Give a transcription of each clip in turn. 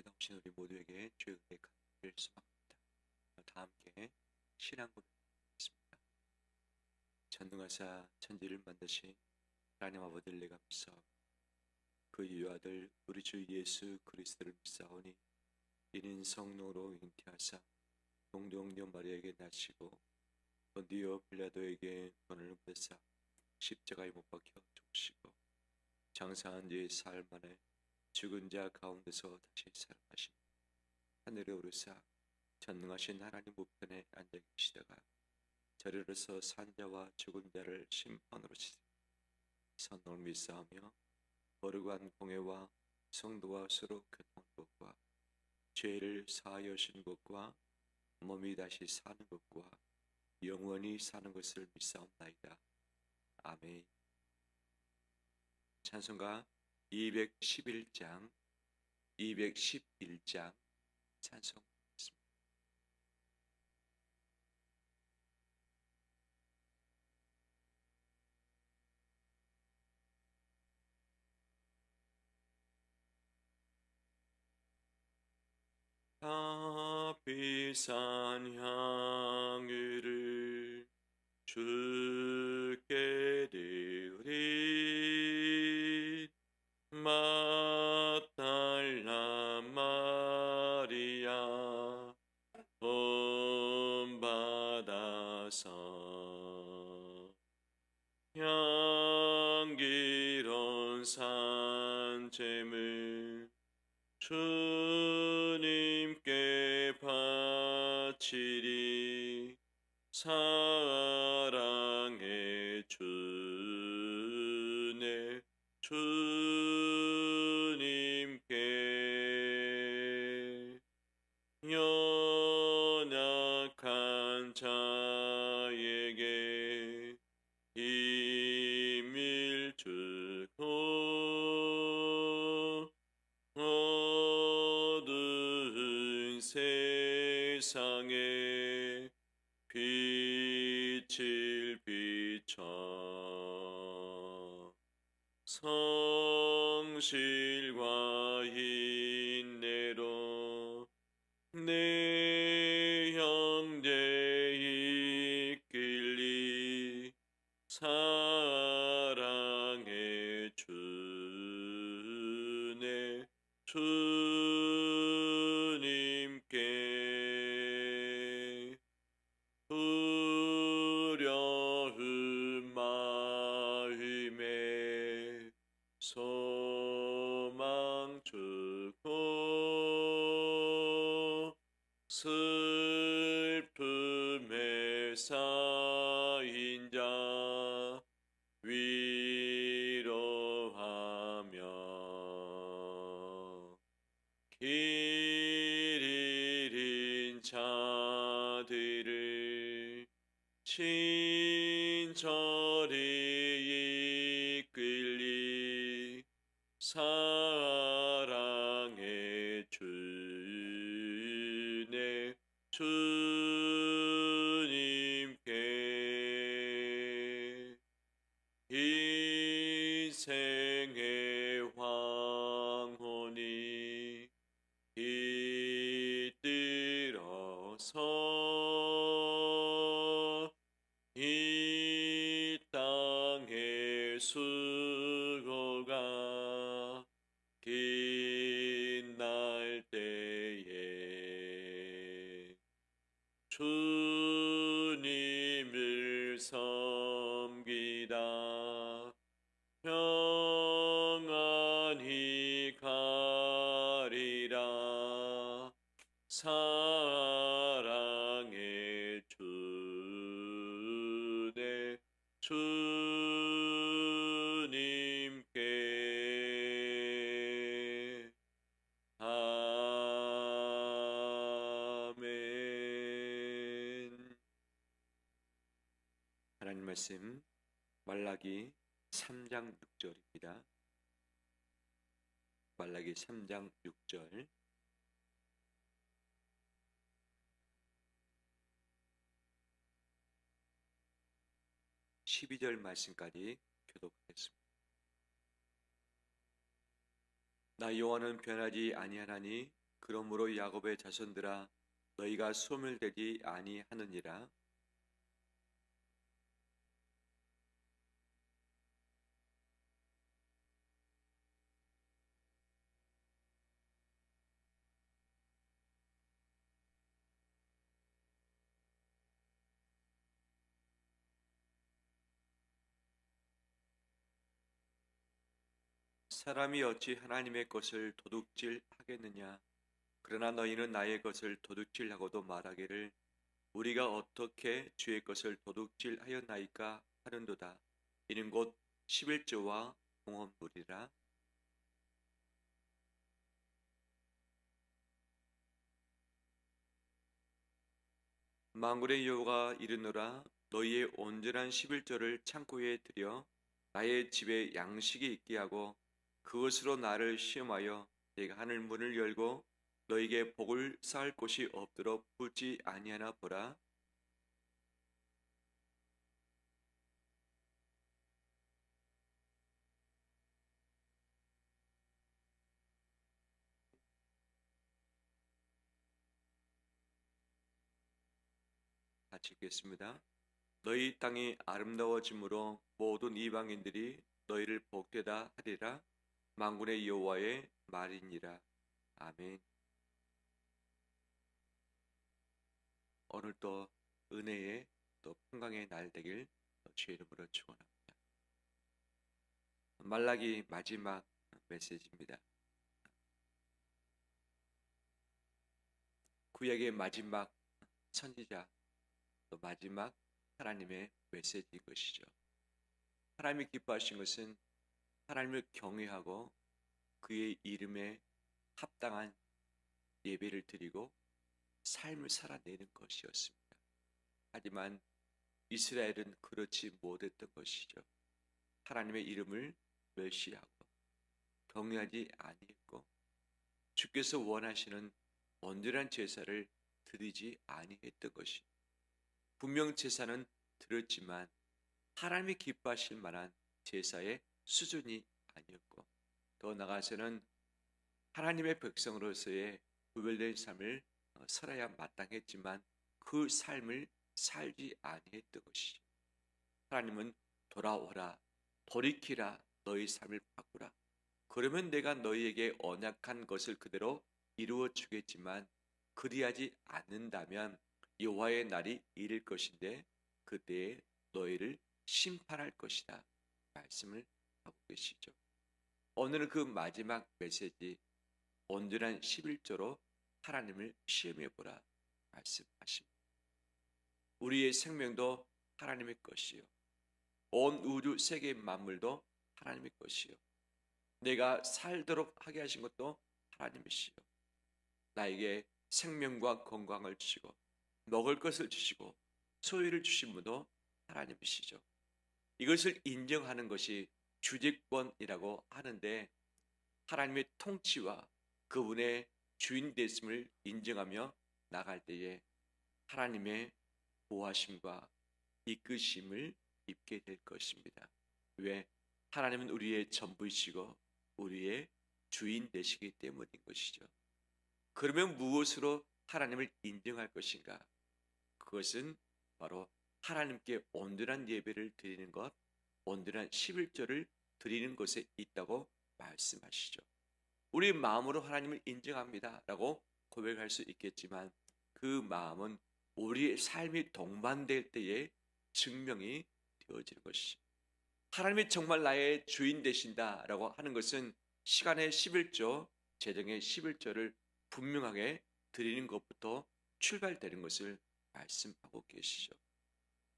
주 앞에 나오신 우리 모두에게 주의 은혜 감기를 소망합니다. 다 함께 신앙 고백하겠습니다. 전능하사 천지를 만드신 하나님 아버지를 내가 믿사오고 그 유아들 우리 주 예수 그리스도를 믿사오니 이는 성령으로 잉태하사 동정녀 마리아에게 나시고 본디오 빌라도에게 돈을 베사 십자가에 못 박혀 죽으시고 장사한 뒤 사흘 만에 죽은 자 가운데서 다시 살아나신 하늘에 오르사 전능하신 하나님 우편에 앉아 계시다가 저리로서 산자와 죽은 자를 심판으로 치세 선을 믿사하며 거룩한 공회와 성도와 서로 교통한 것과 죄를 사하여신 것과 몸이 다시 사는 것과 영원히 사는 것을 믿사옵나이다. 아멘 찬송가 211장 211장 찬송했습니다. 비싼 향유를 주께 드리 맛달라 마리아 본받아서 향기로운 산재물 주님께 바치리. 사 성실과 인내로 내 자들을 친절히 이끌리 사 평안히 가리라. 사랑의 주님께. 아멘. 하나님 말씀 말라기 3장 6절입니다. 말라기 3장 6절 12절 말씀까지 교독하겠습니다. 나 여호와는 변하지 아니하나니 그러므로 야곱의 자손들아 너희가 소멸되지 아니하느니라 사람이 어찌 하나님의 것을 도둑질 하겠느냐? 그러나 너희는 나의 것을 도둑질하고도 말하기를 우리가 어떻게 주의 것을 도둑질하였나이까 하는도다. 이는 곧 11조와 공헌물이라. 망군의 여호가 이르노라 너희의 온전한 11조를 창고에 들여 나의 집에 양식이 있게 하고 그것으로 나를 시험하여 내가 하늘 문을 열고 너에게 복을 쌓을 곳이 없도록 붙지 아니하나 보라. 같이 읽겠습니다. 너희 땅이 아름다워짐으로 모든 이방인들이 너희를 복되다 하리라. 만군의 여호와의 말이니라. 아멘. 오늘 또 은혜의 또 평강의 날 되길 주의 이름으로 축원합니다. 말라기 마지막 메시지입니다. 구약의 마지막 선지자 또 마지막 하나님의 메시지인 것이죠. 하나님이 기뻐하신 것은 하나님을 경외하고 그의 이름에 합당한 예배를 드리고 삶을 살아내는 것이었습니다. 하지만 이스라엘은 그렇지 못했던 것이죠. 하나님의 이름을 멸시하고 경외하지 아니했고 주께서 원하시는 온전한 제사를 드리지 아니했던 것이 분명 제사는 들었지만 하나님이 기뻐하실 만한 제사의 수준이 아니었고 더 나아가서는 하나님의 백성으로서의 구별된 삶을 어, 살아야 마땅했지만 그 삶을 살지 아니했던 것이죠. 하나님은 돌아오라 돌이키라 너희 삶을 바꾸라 그러면 내가 너희에게 언약한 것을 그대로 이루어 주겠지만 그리하지 않는다면 여호와의 날이 이를 것인데 그때에 너희를 심판할 것이다 말씀을 하고 계시죠. 오늘은 그 마지막 메시지 온전한 11조로 하나님을 시험해 보라 말씀하십니다. 우리의 생명도 하나님의 것이요. 온 우주 세계 만물도 하나님의 것이요. 내가 살도록 하게 하신 것도 하나님이시요. 나에게 생명과 건강을 주시고 먹을 것을 주시고 소유를 주신 분도 하나님이시죠. 이것을 인정하는 것이 주제권이라고 하는데 하나님의 통치와 그분의 주인 됐음을 인정하며 나갈 때에 하나님의 보호하심과 이끄심을 입게 될 것입니다. 왜? 하나님은 우리의 전부이시고 우리의 주인 되시기 때문인 것이죠. 그러면 무엇으로 하나님을 인정할 것인가? 그것은 바로 하나님께 온전한 예배를 드리는 것, 온전한 11조를 드리는 것에 있다고 말씀하시죠. 우리 마음으로 하나님을 인정합니다. 라고 고백할 수 있겠지만 그 마음은 우리의 삶이 동반될 때에 증명이 되어지는 것이죠. 하나님이 정말 나의 주인 되신다 라고 하는 것은 시간의 11조, 재정의 11조를 분명하게 드리는 것부터 출발되는 것을 말씀하고 계시죠.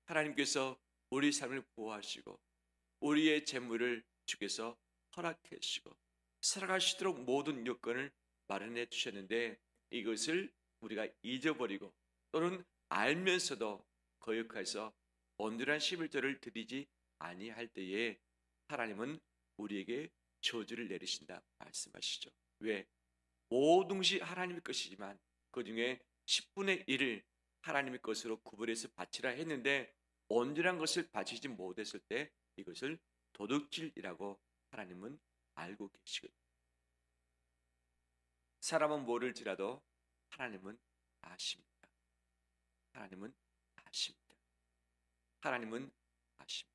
하나님께서 우리 삶을 보호하시고 우리의 재물을 주께서 허락해 주시고 살아가시도록 모든 여건을 마련해 주셨는데 이것을 우리가 잊어버리고 또는 알면서도 거역해서 온전한 11절을 드리지 아니할 때에 하나님은 우리에게 저주를 내리신다 말씀하시죠. 왜? 모든 것이 하나님의 것이지만 그 중에 10분의 1을 하나님의 것으로 구분해서 바치라 했는데 온전한 것을 바치지 못했을 때 이것을 도둑질이라고 하나님은 알고 계시거든요. 사람은 모를지라도 하나님은 아십니다. 하나님은 아십니다. 하나님은 아십니다.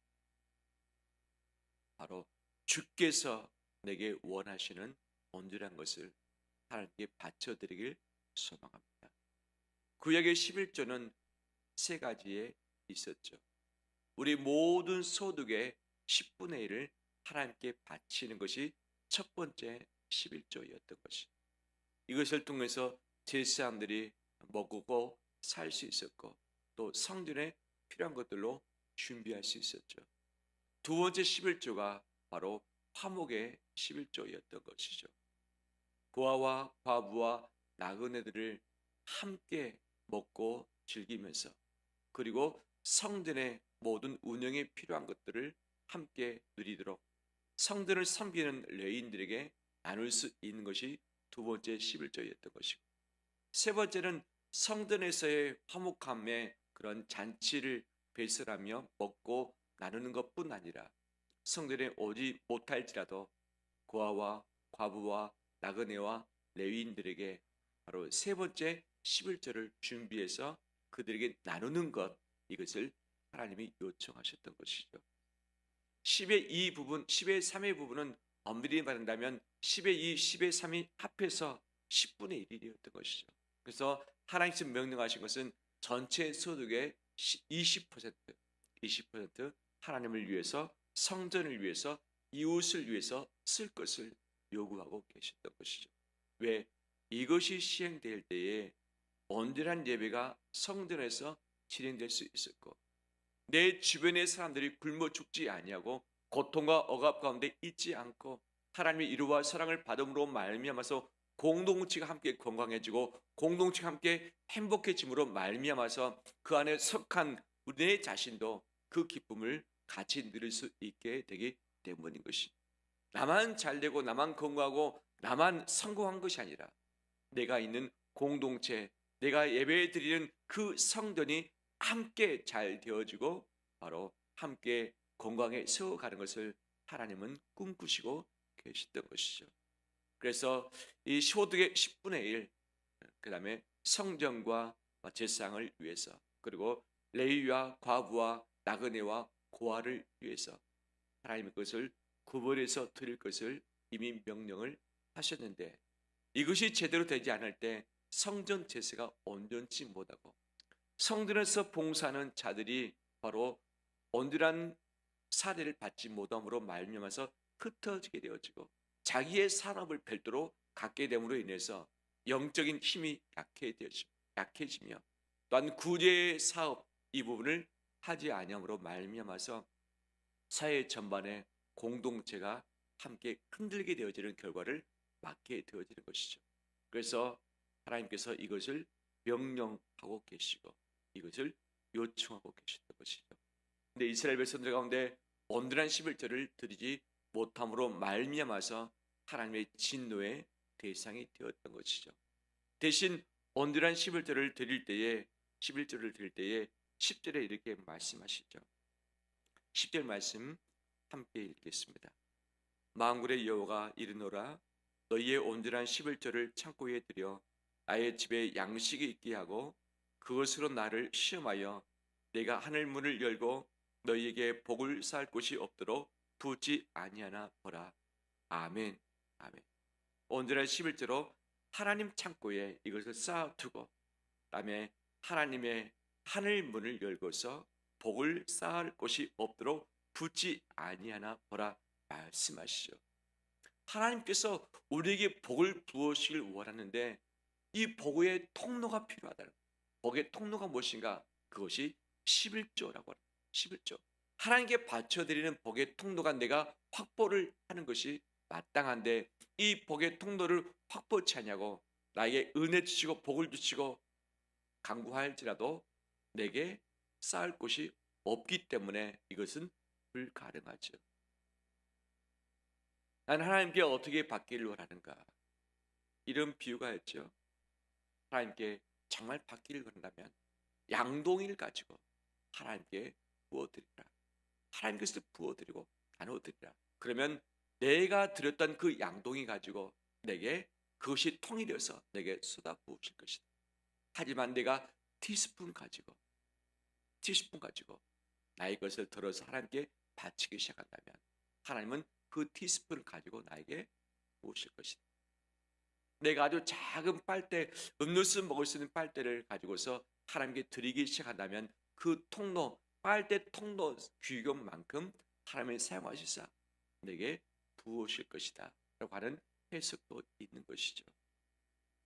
바로 주께서 내게 원하시는 온전한 것을 하나님께 바쳐드리길 소망합니다. 구약의 11조는 세 가지에 있었죠. 우리 모든 소득의 10분의 1을 하나님께 바치는 것이 첫 번째 11조였던 것이. 이것을 통해서 제사장들이 먹고 살 수 있었고 또 성전에 필요한 것들로 준비할 수 있었죠. 두 번째 11조가 바로 화목의 11조였던 것이죠. 고아와 과부와 나그네들을 함께 먹고 즐기면서 그리고 성전의 모든 운영에 필요한 것들을 함께 누리도록 성전을 섬기는 레인들에게 나눌 수 있는 것이 두 번째 11조였던 것이고 세 번째는 성전에서의 화목함의 그런 잔치를 배설하며 먹고 나누는 것뿐 아니라 성전에 오지 못할지라도 고아와 과부와 나그네와 레위인들에게 바로 세 번째 11절을 준비해서 그들에게 나누는 것 이것을 하나님이 요청하셨던 것이죠. 10의 2 부분, 10의 3의 부분은 엄밀히 말한다면 10의 2, 10의 3이 합해서 10분의 1이었던 것이죠. 그래서 하나님께서 명령하신 것은 전체 소득의 20%, 20% 하나님을 위해서 성전을 위해서 이웃을 위해서 쓸 것을 요구하고 계셨던 것이죠. 왜 이것이 시행될 때에 온전한 예배가 성전에서 진행될 수 있었고 내 주변의 사람들이 굶어 죽지 아니하고 고통과 억압 가운데 있지 않고 하나님의 이루와 사랑을 받음으로 말미암아서 공동체가 함께 건강해지고 공동체가 함께 행복해짐으로 말미암아서 그 안에 속한 내 자신도 그 기쁨을 같이 누릴 수 있게 되기 때문인 것이. 나만 잘 되고 나만 건강하고 나만 성공한 것이 아니라 내가 있는 공동체, 내가 예배 드리는 그 성전이 함께 잘 되어지고 바로 함께 건강에 세워가는 것을 하나님은 꿈꾸시고 계시던 것이죠. 그래서 이 소득의 10분의 1, 그 다음에 성전과 제상을 위해서 그리고 레위와 과부와 나그네와 고아를 위해서 하나님의 것을 구별해서 드릴 것을 이미 명령을 하셨는데 이것이 제대로 되지 않을 때 성전 제사가 온전치 못하고 성전에서 봉사하는 자들이 바로 온전한 사례를 받지 못함으로 말미암아서 흩어지게 되어지고 자기의 산업을 별도로 갖게 됨으로 인해서 영적인 힘이 약해지며 또한 구제 사업 이 부분을 하지 아니함으로 말미암아서 사회 전반에 공동체가 함께 흔들게 되어지는 결과를 맞게 되어지는 것이죠. 그래서 하나님께서 이것을 명령하고 계시고 이것을 요청하고 계셨던 것이죠. 근데 이스라엘 백성들 가운데 온전한 11절을 드리지 못함으로 말미암아서 하나님의 진노의 대상이 되었던 것이죠. 대신 온전한 11절을 드릴 때에 11절을 드릴 때에 10절에 이렇게 말씀하시죠. 10절 말씀 함께 읽겠습니다. 망굴의 여호가 이르노라 너희의 온전한 11절을 창고에 들여 나의 집에 양식이 있게 하고 그것으로 나를 시험하여 내가 하늘 문을 열고 너희에게 복을 쌓을 곳이 없도록 두지 아니하나 보라. 아멘. 아멘. 온전한 11절로 하나님 창고에 이것을 쌓아두고 그다음에 하나님의 하늘 문을 열고서 복을 쌓을 곳이 없도록 붙지 아니하나 보라 말씀하시죠. 하나님께서 우리에게 복을 부으시길 원하는데 이 복의 통로가 필요하다는 복의 통로가 무엇인가? 그것이 11조라고 합니다. 11조. 하나님께 바쳐드리는 복의 통로가 내가 확보를 하는 것이 마땅한데 이 복의 통로를 확보치 하냐고 나에게 은혜 주시고 복을 주시고 강구할지라도 내게 쌓을 곳이 없기 때문에 이것은 불가능하죠. 난 하나님께 어떻게 받기를 원하는가? 이런 비유가 있죠. 하나님께 정말 받기를 원한다면 양동이를 가지고 하나님께 부어드리라. 하나님께서 부어드리고 나눠드리라. 그러면 내가 드렸던 그 양동이 가지고 내게 그것이 통일해서 내게 쏟아 부으실 것이다. 하지만 내가 티스푼 가지고 티스푼 가지고 나의 것을 들어서 하나님께 바치기 시작한다면 하나님은 그 티스푼을 가지고 나에게 부으실 것이다. 내가 아주 작은 빨대, 음료수 먹을 수 있는 빨대를 가지고서 하나님께 드리기 시작한다면 그 통로, 빨대 통로 규격만큼 하나님이 사용하시사 내게 부으실 것이다. 라고 하는 해석도 있는 것이죠.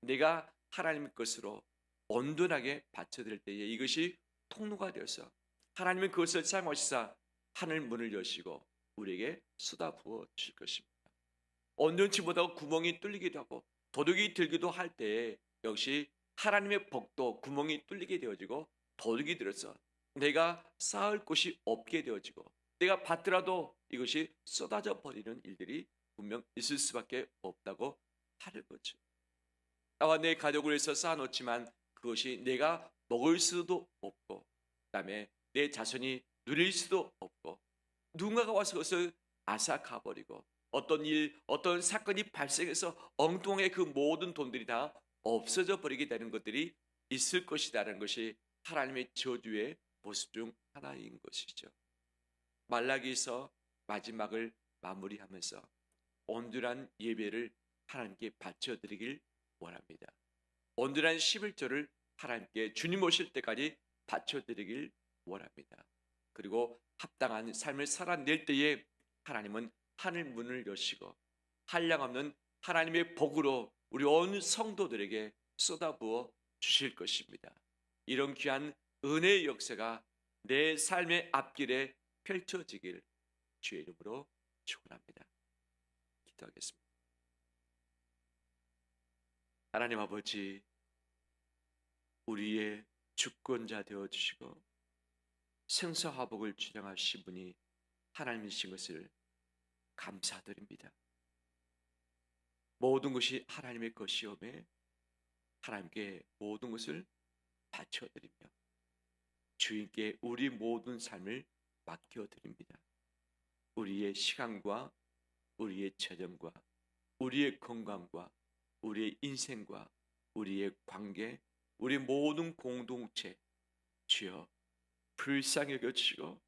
내가 하나님의 것으로 온전하게 바쳐드릴 때에 이것이 통로가 되어서 하나님은 그것을 사용하시사 하늘 문을 여시고 우리에게 쏟아 부어 주실 것입니다. 온전치 못하고 구멍이 뚫리기도 하고 도둑이 들기도 할 때에 역시 하나님의 복도 구멍이 뚫리게 되어지고 도둑이 들어서 내가 쌓을 곳이 없게 되어지고 내가 받더라도 이것이 쏟아져 버리는 일들이 분명 있을 수밖에 없다고 하는 거죠. 나와 내 가족을 위해서 쌓아놓지만 그것이 내가 먹을 수도 없고 그다음에 내 자손이 누릴 수도 없고 누군가가 와서 그것을 앗아가 버리고 어떤 일, 어떤 사건이 발생해서 엉뚱하게 그 모든 돈들이 다 없어져 버리게 되는 것들이 있을 것이다라는 것이 하나님의 저주의 모습 중 하나인 것이죠. 말라기서 마지막을 마무리하면서 온전한 예배를 하나님께 바쳐드리길 원합니다. 온전한 11조를 하나님께 주님 오실 때까지 바쳐드리길 원합니다. 그리고 합당한 삶을 살아낼 때에 하나님은 하늘 문을 여시고 한량없는 하나님의 복으로 우리 온 성도들에게 쏟아부어 주실 것입니다. 이런 귀한 은혜의 역사가 내 삶의 앞길에 펼쳐지길 주의 이름으로 축원합니다. 기도하겠습니다. 하나님 아버지 우리의 주권자 되어 주시고 생사화복을 주장하신 분이 하나님이신 것을 감사드립니다. 모든 것이 하나님의 것이오매 하나님께 모든 것을 바쳐드리며 주인께 우리 모든 삶을 맡겨드립니다. 우리의 시간과 우리의 재정과 우리의 건강과 우리의 인생과 우리의 관계, 우리 모든 공동체 주여 불쌍히 여겨주시고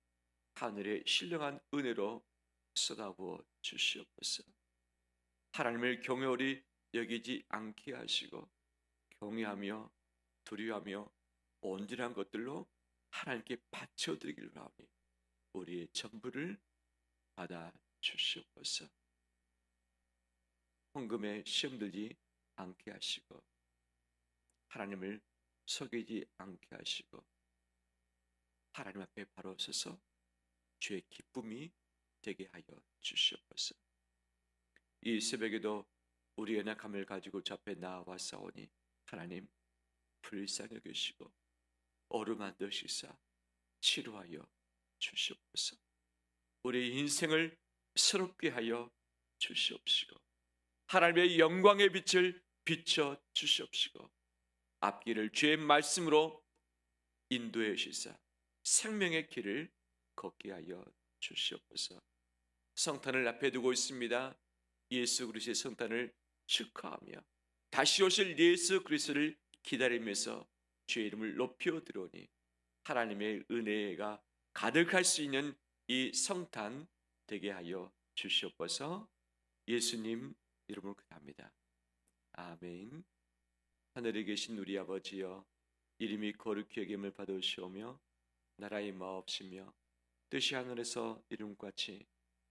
하늘의 신령한 은혜로 쏟아부어 주시옵소서. 하나님을 경외리 여기지 않게 하시고 경외하며 두려워하며 온전한 것들로 하나님께 바쳐드리기를 하오니 우리의 전부를 받아 주시옵소서. 헌금에 시험 들지 않게 하시고 하나님을 속이지 않게 하시고 하나님 앞에 바로 서서 주의 기쁨이 되게 하여 주시옵소서. 이 새벽에도 우리 연약함을 가지고 저 앞에 나와사오니 하나님 불쌍히 여기시고 어루 만 드시사 치료하여 주시옵소서. 우리 인생을 새롭게 하여 주시옵시고 하나님의 영광의 빛을 비춰 주시옵시고 앞길을 주의 말씀으로 인도해 주시사 생명의 길을 걷게 하여 주시옵소서. 성탄을 앞에 두고 있습니다. 예수 그리스도의 성탄을 축하하며 다시 오실 예수 그리스도를 기다리면서 주의 이름을 높여 들오니 하나님의 은혜가 가득할 수 있는 이 성탄 되게 하여 주시옵소서. 예수님 이름으로 기도합니다. 아멘. 하늘에 계신 우리 아버지여 이름이 거룩히 여김을 받으시오며 나라의 마옵시며 뜻이 하늘에서 이름같이